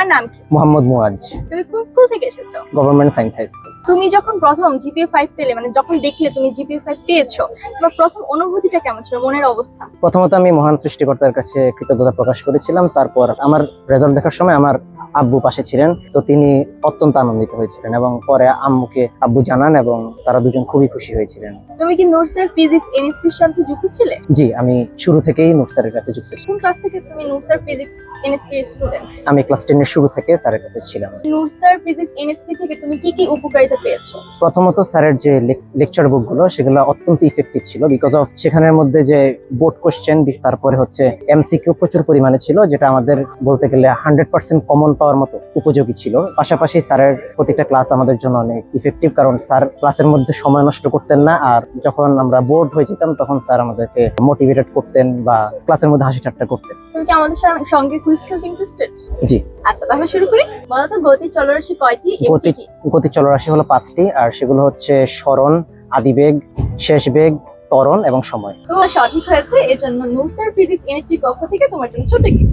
তোমার নাম কি? মোহাম্মদ মুয়াজ তুমি কোন স্কুল থেকে এসেছ? গভর্নমেন্ট সায়েন্স হাই স্কুল তুমি যখন প্রথম জিপিএ ফাইভ পেলে মানে যখন দেখলে তুমি জিপিএ ফাইভ পেয়েছ তোমার প্রথম অনুভূতিটা কেমন ছিল মনের অবস্থা? প্রথমত আমি মহান সৃষ্টিকর্তার কাছে কৃতজ্ঞতা প্রকাশ করেছিলাম। তারপর আমার রেজাল্ট দেখার সময় আমার আব্বু পাশে ছিলেন তো তিনি অত্যন্ত আনন্দিত হয়েছিলেন এবং পরে আম্মুকে আব্বু জানান এবং তারা দুজন খুবই খুশি হয়েছিলেন। তুমি কি নোটসের ফিজিক্স এনএসপির সাথে যুক্ত ছিলে? জি আমি শুরু থেকেই নুট স্যারের কাছে যুক্ত ছিলাম। কোন ক্লাস থেকে তুমি নোটসের ফিজিক্স এনএসপি স্টুডেন্ট আমি ক্লাস টেনের শুরু থেকে স্যারের কাছে ছিলাম। নোটসের ফিজিক্স এনএসপি থেকে তুমি কি কি উপকারিতা পেয়েছ? প্রথমত স্যারের যে লেকচার বুকগুলো সেগুলো অত্যন্ত ইফেক্টিভ ছিল বিকজ অফ সেখানের মধ্যে যে বোর্ড কোশ্চেন তারপরে হচ্ছে এমসিকিউ প্রচুর পরিমাণে ছিল যেটা আমাদের বলতে গেলে হান্ড্রেড পার্সেন্ট কমন পাওয়ার মতো উপযোগী ছিল। পাশাপাশি স্যারের প্রতিটা ক্লাস আমাদের জন্য অনেক ইফেক্টিভ কারণ স্যার ক্লাসের মধ্যে সময় নষ্ট করতেন না আর যখন আমরা বোর্ড হয়ে যেতাম তখন স্যার আমাদেরকে মোটিভেটেড করতেন বা ক্লাসের মধ্যে হাসি ঠাট্টা করতেন। তুমি কি আমাদের সঙ্গে কুইজ খেলতে ইন্টারেস্টেড জি। আচ্ছা তাহলে শুরু করি। বলতো গতি চলরাশি কয়টি? গতি- গতি চলরাশি হলো পাঁচটি আর সেগুলো হচ্ছে স্মরণ আদিবেগ শেষ বেগ ত্বরণ এবং সময়। তোমার সঠিক হয়েছে এজন্য নুসার ফিজিক্স এনএসপি পক্ষ থেকে তোমার জন্য ছোট একটি।